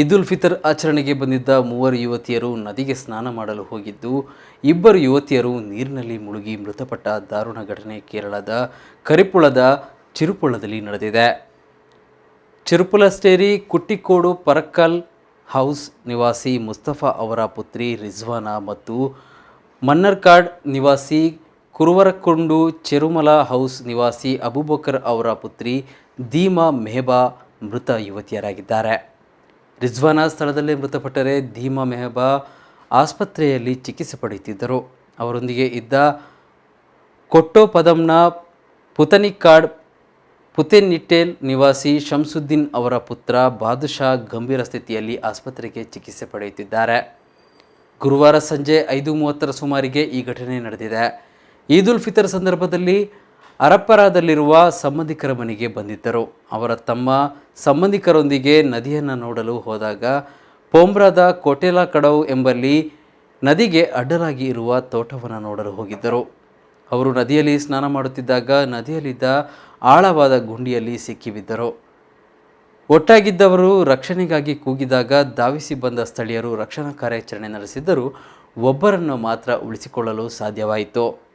ಈದ್ ಉಲ್ ಫಿತರ್ ಆಚರಣೆಗೆ ಬಂದಿದ್ದ ಮೂವರು ಯುವತಿಯರು ನದಿಗೆ ಸ್ನಾನ ಮಾಡಲು ಹೋಗಿದ್ದು, ಇಬ್ಬರು ಯುವತಿಯರು ನೀರಿನಲ್ಲಿ ಮುಳುಗಿ ಮೃತಪಟ್ಟ ದಾರುಣ ಘಟನೆ ಕೇರಳದ ಕರಿಪುಳದ ಚಿರುಪುಳದಲ್ಲಿ ನಡೆದಿದೆ. ಚಿರುಪುಲಸ್ಟೇರಿ ಕುಟ್ಟಿಕೋಡು, ಪರಕ್ಕಲ್ ಹೌಸ್ ನಿವಾಸಿ ಮುಸ್ತಫಾ ಅವರ ಪುತ್ರಿ ರಿಜ್ವಾನಾ ಮತ್ತು ಮನ್ನರ್ಕಾಡ್ ನಿವಾಸಿ ಕುರುವರಕೊಂಡು ಚೆರುಮಲ ಹೌಸ್ ನಿವಾಸಿ ಅಬುಬಕರ್ ಅವರ ಪುತ್ರಿ ದೀಮಾ ಮೆಹಬಾ ಮೃತ ಯುವತಿಯರಾಗಿದ್ದಾರೆ. ರಿಜ್ವಾನಾ ಸ್ಥಳದಲ್ಲೇ ಮೃತಪಟ್ಟರೆ ಧೀಮಾ ಮೆಹಬಾ ಆಸ್ಪತ್ರೆಯಲ್ಲಿ ಚಿಕಿತ್ಸೆ ಪಡೆಯುತ್ತಿದ್ದರು. ಅವರೊಂದಿಗೆ ಇದ್ದ ಕೊಟ್ಟೋಪದಂನ ಪುತನಿಕಾಡ್ ನಿಟ್ಟೇನ್ ನಿವಾಸಿ ಶಂಸುದ್ದೀನ್ ಅವರ ಪುತ್ರ ಬಾದುಷಾ ಗಂಭೀರ ಸ್ಥಿತಿಯಲ್ಲಿ ಆಸ್ಪತ್ರೆಗೆ ಚಿಕಿತ್ಸೆ ಪಡೆಯುತ್ತಿದ್ದಾರೆ. ಗುರುವಾರ ಸಂಜೆ ಐದು ಮೂವತ್ತರ ಸುಮಾರಿಗೆ ಈ ಘಟನೆ ನಡೆದಿದೆ. ಈದ್ ಉಲ್ ಫಿತರ್ ಸಂದರ್ಭದಲ್ಲಿ ಅರಪ್ಪರಾದಲ್ಲಿರುವ ಸಂಬಂಧಿಕರ ಮನೆಗೆ ಬಂದಿದ್ದರು. ಅವರ ತಮ್ಮ ಸಂಬಂಧಿಕರೊಂದಿಗೆ ನದಿಯನ್ನು ನೋಡಲು ಹೋದಾಗ ಪೋಂಬ್ರಾದ ಕೋಟೆಲಾ ಕಡವು ಎಂಬಲ್ಲಿ ನದಿಗೆ ಅಡ್ಡಲಾಗಿ ಇರುವ ತೋಟವನ್ನು ನೋಡಲು ಹೋಗಿದ್ದರು. ಅವರು ನದಿಯಲ್ಲಿ ಸ್ನಾನ ಮಾಡುತ್ತಿದ್ದಾಗ ನದಿಯಲ್ಲಿದ್ದ ಆಳವಾದ ಗುಂಡಿಯಲ್ಲಿ ಸಿಕ್ಕಿಬಿದ್ದರು ಒಟ್ಟಾಗಿದ್ದವರು ರಕ್ಷಣೆಗಾಗಿ ಕೂಗಿದಾಗ ಧಾವಿಸಿ ಬಂದ ಸ್ಥಳೀಯರು ರಕ್ಷಣಾ ಕಾರ್ಯಾಚರಣೆ ನಡೆಸಿದ್ದರೂ ಒಬ್ಬರನ್ನು ಮಾತ್ರ ಉಳಿಸಿಕೊಳ್ಳಲು ಸಾಧ್ಯವಾಯಿತು.